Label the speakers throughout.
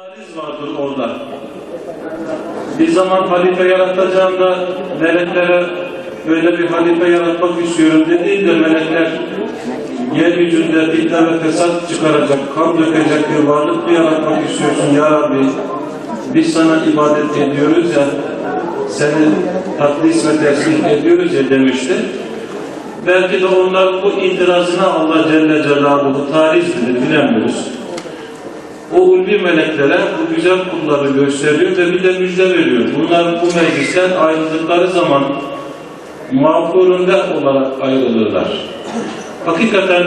Speaker 1: Analiz vardır orada. Bir zaman halife yaratacağında meleklere böyle bir halife yaratmak istiyorum dediğinde melekler yeryüzünde fitne ve fesat çıkaracak, kan dökecek bir varlık mı yaratmak istiyorsun ya Rabbi? Biz sana ibadet ediyoruz ya, seni takdis ve tesbih ediyoruz ya demişti. Belki de onlar bu itirazına Allah Celle Celaluhu tarih bilir, bilemiyoruz o ulvi meleklere bu güzel kulları gösteriyor ve bir de müjde veriyor. Bunlar bu meclisten ayrıldıkları zaman mağfurunde olarak ayrılırlar. Hakikaten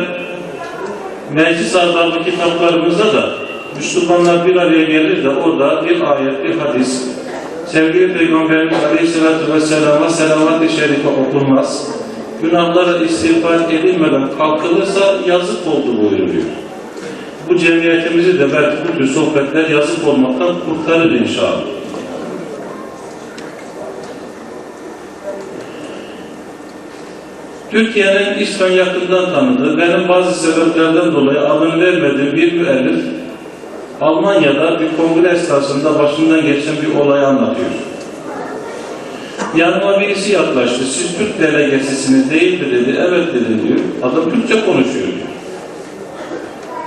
Speaker 1: meclis adamı kitaplarımızda da Müslümanlar bir araya gelir de orada bir ayet, bir hadis, sevgili Peygamberimiz Aleyhisselatü Vesselam'a selavat-ı şerife okunmaz, günahlara istiğfar edilmeden kalkılırsa yazık oldu buyuruyor bu cemiyetimizi de belki bu tür sohbetler yazık olmaktan kurtarır inşallah. Türkiye'nin İslam yakından tanıdığı, benim bazı sebeplerden dolayı adını vermediğim bir müellif, Almanya'da bir kongre esnasında başından geçen bir olayı anlatıyor. Yanıma birisi yaklaştı, siz Türk delegesisiniz değil mi dedi, evet dedim diyor. Adam Türkçe konuşuyor.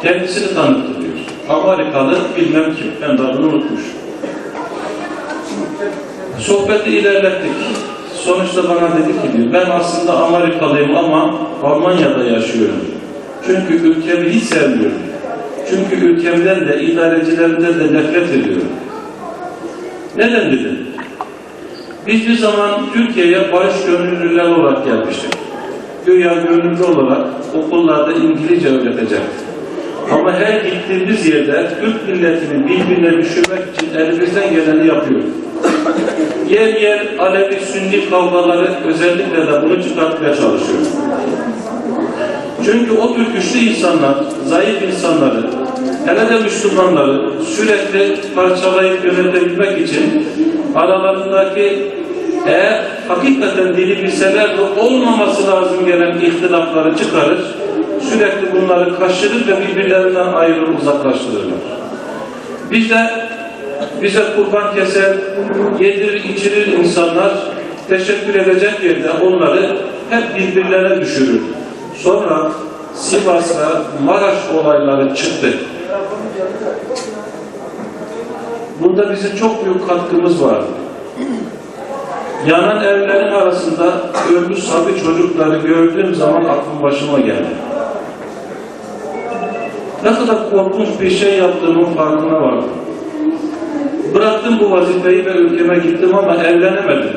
Speaker 1: Kendisini tanıttı diyor. Amerikalı bilmem kim. Ben de adını unutmuş. Sohbeti ilerlettik. Sonuçta bana dedi ki diyor, ben aslında Amerikalıyım ama Almanya'da yaşıyorum. Çünkü ülkemi hiç sevmiyorum. Çünkü ülkemden de, idarecilerimden de nefret ediyorum. Neden dedim? Biz bir zaman Türkiye'ye barış gönüllüler olarak gelmiştik. Güya gönüllü olarak okullarda İngilizce öğretecektik. Ama her gittiğimiz yerde Türk milletini birbirine düşürmek için elimizden geleni yapıyor. Yer yer Alevi Sünni kavgaları özellikle de bunu çıkartmaya çalışıyor. Çünkü o tür güçlü insanlar, zayıf insanları, hele de Müslümanları sürekli parçalayıp yönetebilmek için aralarındaki eğer hakikaten dili bilseler de olmaması lazım gelen ihtilafları çıkarır, sürekli bunları kaşırır ve birbirlerinden ayrılır, uzaklaştırırlar. Biz de bize kurban keser, yedirir, içirir insanlar teşekkür edecek yerde onları hep birbirlerine düşürür. Sonra Sivas'ta Maraş olayları çıktı. Bunda bizim çok büyük katkımız vardı. Yanan evlerin arasında ölmüş sabi çocukları gördüğüm zaman aklım başıma geldi. Ne kadar korkunç bir şey yaptığımın farkına vardım. Bıraktım bu vazifeyi ve ülkeme gittim ama evlenemedim.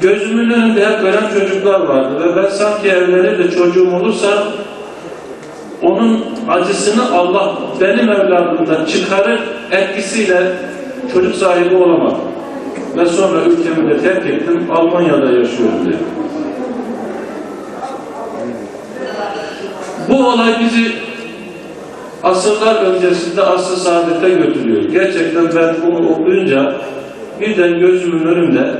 Speaker 1: Gözümün önünde hep ölen çocuklar vardı ve ben sanki evlenir de çocuğum olursa onun acısını Allah benim evladımdan çıkarır etkisiyle çocuk sahibi olamadım. Ve sonra ülkemi de terk ettim, Almanya'da yaşıyorum diye. Bu olay bizi asırlar öncesinde asr saadete götürüyor. Gerçekten ben bunu okuyunca birden gözümün önünde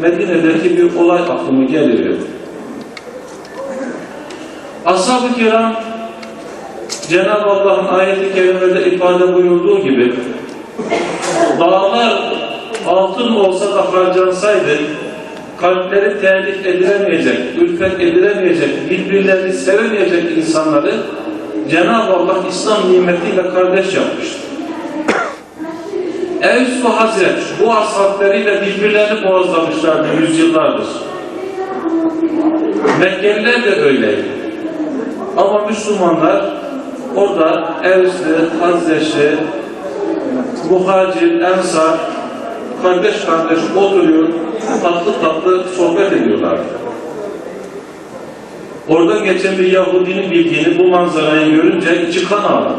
Speaker 1: Medine'deki bir olay aklıma geliyor. Ashab-ı kiram Cenab-ı Allah'ın ayeti kerimede ifade buyurduğu gibi dağlar altın olsa da harcansaydı kalpleri terlik edilemeyecek, ülfet edilemeyecek, birbirlerini sevemeyecek insanları Cenab-ı Allah İslam nimetiyle kardeş yapmıştır. Evs ve Hazret bu ashablarıyla birbirlerini boğazlamışlardı yüzyıllardır. Mekkeliler de öyleydi. Ama Müslümanlar orada Evsli, Hazreçli, Muhacir, Ensar kardeş kardeş oturuyor, tatlı tatlı sohbet ediyorlardı. Oradan geçen bir Yahudinin bildiğini bu manzarayı görünce içi kan ağladı.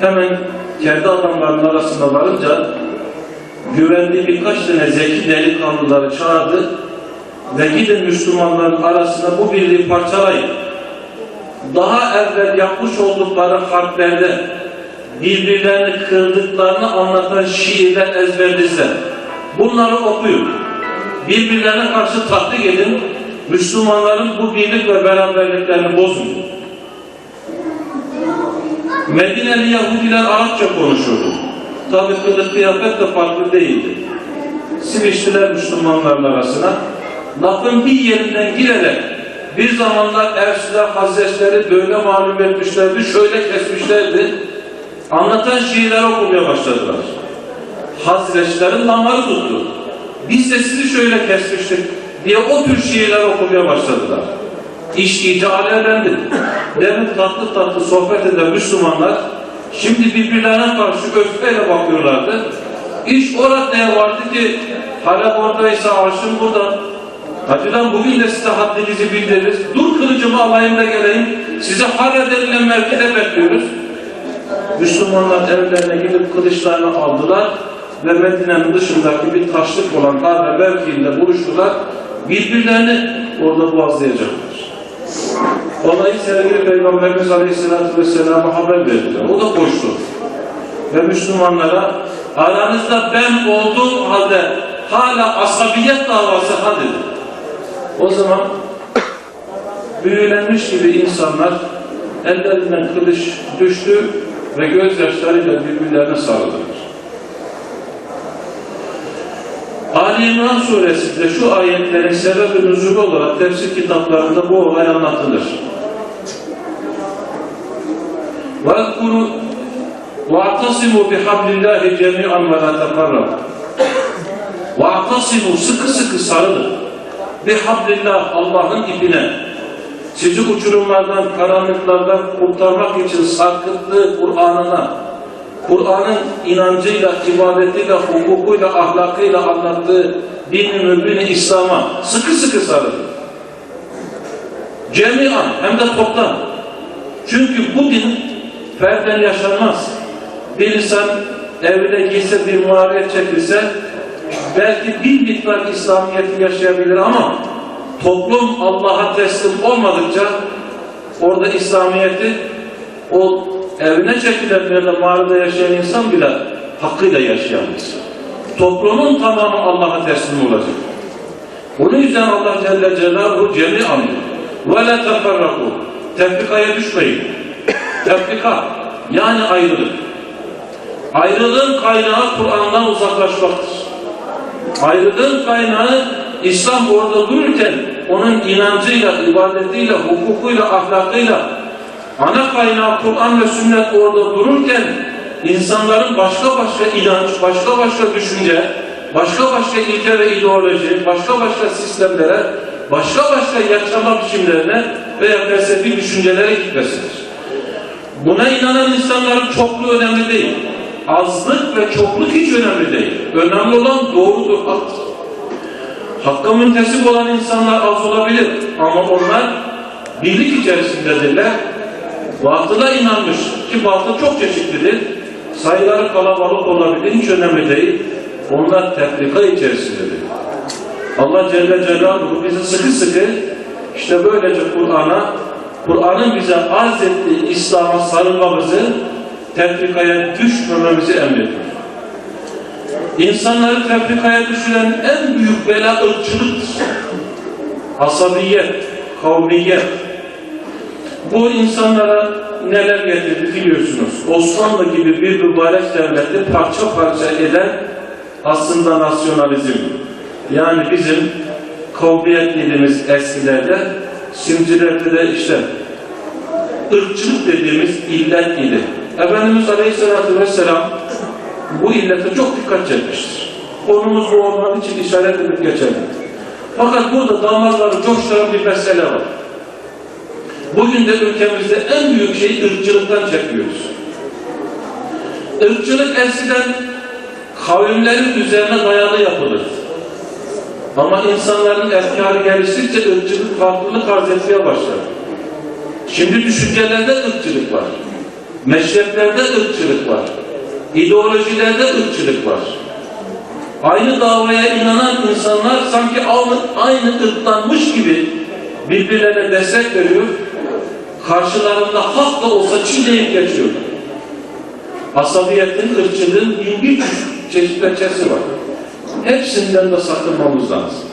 Speaker 1: Hemen kendi adamlarının arasında varınca güvendiği birkaç tane zeki delikanlıları çağırdı ve gidin Müslümanların arasında bu birliği parçalayın. Daha evvel yapmış oldukları harplerde birbirlerini kırdıklarını anlatan şiirler ezberlizler. Bunları okuyun. Birbirlerine karşı tatbik edin. Müslümanların bu birlik ve beraberliklerini bozun. Medineli Yahudiler Arapça konuşurdu. Tabi kılık kıyafet de farklı değildi. Siviştiler Müslümanların arasına. Lafın bir yerinden girerek bir zamanlar Ersiler, Hazretleri böyle malum etmişlerdi, şöyle kesmişlerdi. Anlatan şiirler okumaya başladılar. Hazretlerin damarı tuttu. Biz de sizi şöyle kesmiştik diye o tür şiirler okumaya başladılar. İş iyice alevlendi. Demin tatlı tatlı sohbet eden Müslümanlar şimdi birbirlerine karşı öfkeyle bakıyorlardı. İş orada vardı ki Halep oradaysa arşın burada. Hacıdan bugün de size haddinizi bildiririz. Dur kılıcımı alayım da geleyim. Sizi Hara denilen mevkide bekliyoruz. Müslümanlar evlerine gidip kılıçlarını aldılar ve Medine'nin dışındaki bir taşlık olan Kabe mevkiinde buluştular. Birbirlerini orada boğazlayacaklar. Olayı sevgili Peygamberimiz Aleyhisselatü Vesselam'a haber verdiler. O da koştu. Ve Müslümanlara aranızda ben olduğum halde hala asabiyet davası ha. O zaman büyülenmiş gibi insanlar ellerinden kılıç düştü ve gözyaşlarıyla birbirlerine sarıldılar. Ali İmran suresinde şu ayetlerin sebebi nüzulü olarak tefsir kitaplarında bu olay anlatılır. وَاذْكُرُوا وَاعْتَصِمُوا بِحَبْلِ اللّٰهِ جَمِيعًا وَلَا تَفَرَّقُوا وَاعْتَصِمُوا Sıkı sıkı sarılın. بِحَبْلِ Allah'ın ipine. sizi uçurumlardan, karanlıklardan kurtarmak için sarkıttığı Kur'an'ına, Kur'an'ın inancıyla, ibadetiyle, hukukuyla, ahlakıyla anlattığı dini İslam'a sıkı sıkı sarılın. Cemiyan hem de toptan. Çünkü bu din ferden yaşanmaz. Bir insan evine girse bir muhabbet çekilse belki bir miktar İslamiyet'i yaşayabilir ama toplum Allah'a teslim olmadıkça orada İslamiyet'i o evine çekilen ya da mağarada yaşayan insan bile hakkıyla yaşayamaz. Toplumun tamamı Allah'a teslim olacak. Onun yüzden Allah Celle Celaluhu cemi'an ve la teferraku tefrikaya düşmeyin. Tefrika yani ayrılık. Ayrılığın kaynağı Kur'an'dan uzaklaşmaktır. Ayrılığın kaynağı İslam orada dururken onun inancıyla, ibadetiyle, hukukuyla, ahlakıyla ana kaynağı Kur'an ve sünnet orada dururken insanların başka başka inanç, başka başka düşünce, başka başka ilke ve ideoloji, başka başka sistemlere, başka başka yaşama biçimlerine veya felsefi düşüncelere gitmesidir. Buna inanan insanların çokluğu önemli değil. Azlık ve çokluk hiç önemli değil. Önemli olan doğrudur, haktır. Hakka müntesip olan insanlar az olabilir ama onlar birlik içerisindedirler. Batıla inanmış ki batıl çok çeşitlidir. Sayıları kalabalık olabilir, hiç önemli değil. Onlar tefrika içerisindedir. Allah Celle Celaluhu bizi sıkı sıkı işte böylece Kur'an'a, Kur'an'ın bize arz ettiği İslam'a sarılmamızı, tefrikaya düşmememizi emrediyor. İnsanları tefrikaya düşüren en büyük bela ırkçılıktır. Asabiyet, kavmiyet. Bu insanlara neler getirdi biliyorsunuz. Osmanlı gibi bir mübarek devleti parça parça eden aslında nasyonalizm. Yani bizim kavmiyet dilimiz eskilerde, şimdilerde de işte ırkçılık dediğimiz illet idi. Efendimiz Aleyhisselatü Vesselam bu illete çok dikkat çekmiştir. Konumuz bu olmadığı için işaret edip geçelim. Fakat burada damarları coşturan bir mesele var. Bugün de ülkemizde en büyük şeyi ırkçılıktan çekiyoruz. Irkçılık eskiden kavimlerin üzerine dayalı yapılır. Ama insanların efkarı geliştikçe ırkçılık farklılık arz etmeye başlar. Şimdi düşüncelerde ırkçılık var. Meşreplerde ırkçılık var. İdeolojilerde ırkçılık var. Aynı davaya inanan insanlar sanki aynı, ırklanmış gibi birbirlerine destek veriyor. Karşılarında hak da olsa çiğneyip geçiyor. Asabiyetin, ırkçılığın bin bir çeşit peçesi var. Hepsinden de sakınmamız lazım.